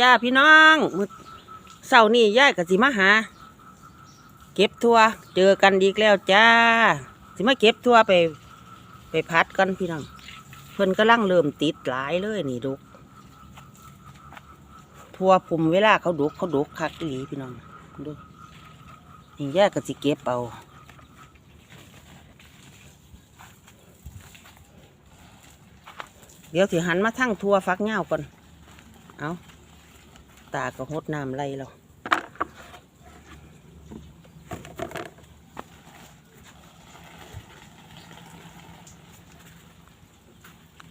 จ้าพี่น้องมื้อเสาร์นี้ยายกับสิมาหา เก็บทัวเจอกันอีแล้วจ้า สิมาเก็บทัวไป ไปพัดกันพี่น้องเพิ่นกำลังเริ่มติดหลายเลยนี่ดุกทัวปุ่มเวลาเขาดุกเขาดุกคักอีหลีพี่น้องดูนี่ยายกับสิเก็บเอาเดี๋ยวสิหันมาทั้งทัวฟักเงาก่อนเอา ตาก็หดน้ำไหลแล้ว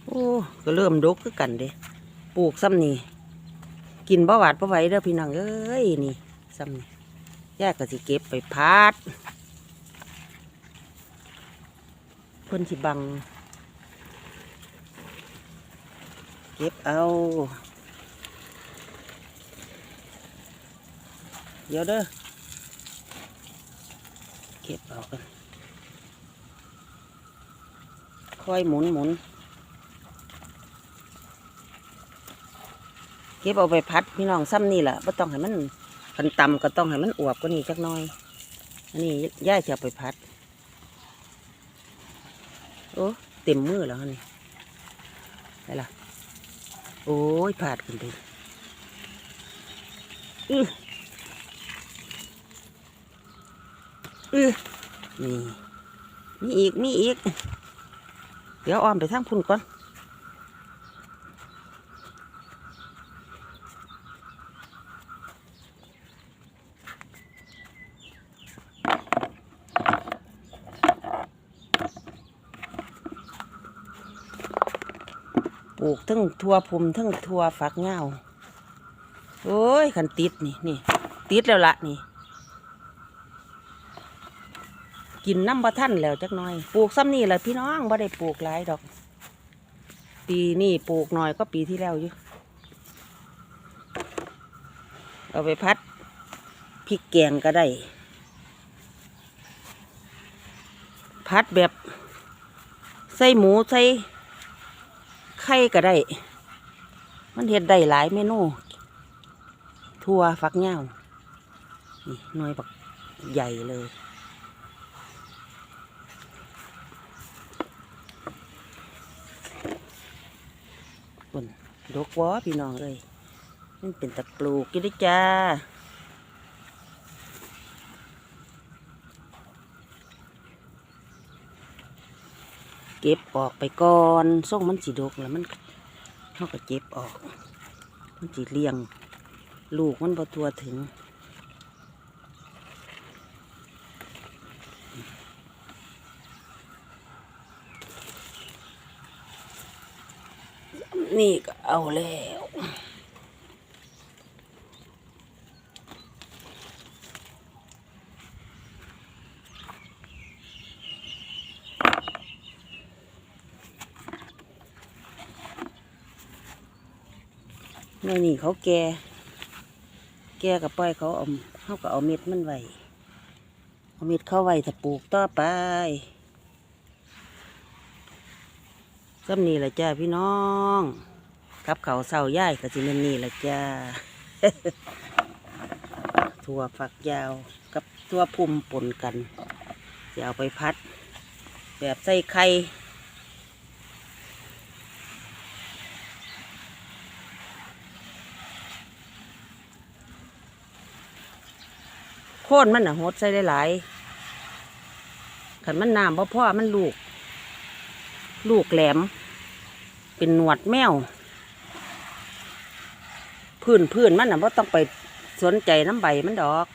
โอ้ก็เริ่มดกคือกันเด้ปลูกซ้ำนี่กินบ่หวาดบ่ไหวเด้อพี่น้องเอ้ยนี่ซ้ำนี่ยายก็สิเก็บไปพัดเพิ่นสิบัง เก็บเอา เดี๋ยวเด้อ เก็บเอากันค่อยหมุนหมุน เก็บเอาไปพัดพี่น้องซ้ำนี่แหละไม่ต้องให้มันกันต่ำก็ต้องให้มันอวบกว่านี้จักน้อย อันนี้ย่าจะไปพัด โอ้เต็มมือแล้วนี่ไปละโอ้ยผาดขึ้นไปอื้อ อือนี่มีอีกมีอีก เดี๋ยวอ้อมไปทางพุ่นก่อนปลูกทั้งทั่วภูมิทั้งทั่วฝักเงาโอ้ยขันติดนี่นี่ ติดแล้วละนี่ กินน้ำบะท่านแล้วจักหน่อย ปลูกซ้ำนี่แหละพี่น้องบ่ได้ปลูกหลายดอก ปีนี่ปลูกหน่อยก็ปีที่แล้วอยู่ เอาไปพัดพริกแกงก็ได้ พัดแบบใส่หมูใส่ไข่ก็ได้ มันเห็ดได้หลายเมนูทั่วฟักเงานี่หน่วยบักใหญ่เลย บนดกวอพี่น้องเลยมันเป็นตะปลูกอยี่ด้จ้าเก็บออกไปก่อนส่งมันสีดกแล้วมันเขาก็เก็บออก มันสีเลี้ยง ลูกมันพอตัวถึง นี่ก็เอาแล้วในนี่เขาแก่แก่กับปล่อยเขาเอาเขาก็เอาเม็ดมันไว้เอาเม็ดเข้าไว้ถ้าปลูกต่อไป ซ้ำนี่แหละจ้าพี่น้องกับเขาวเสาย่ายก็สิแม่นนี่แหละจ้าถั่วฝักยาวกับถั่วพุ่มปนกันจะเอาไปพัด แบบใส่ไข่โค่นมันอะหดใส่ได้หลายขันมันน้ำเพราะพ่อมันลูก ลูกแหลม เป็นหนวดแมว พื้นพื้นมันน่ะว่าต้องไปสนใจน้ำใบมันดอก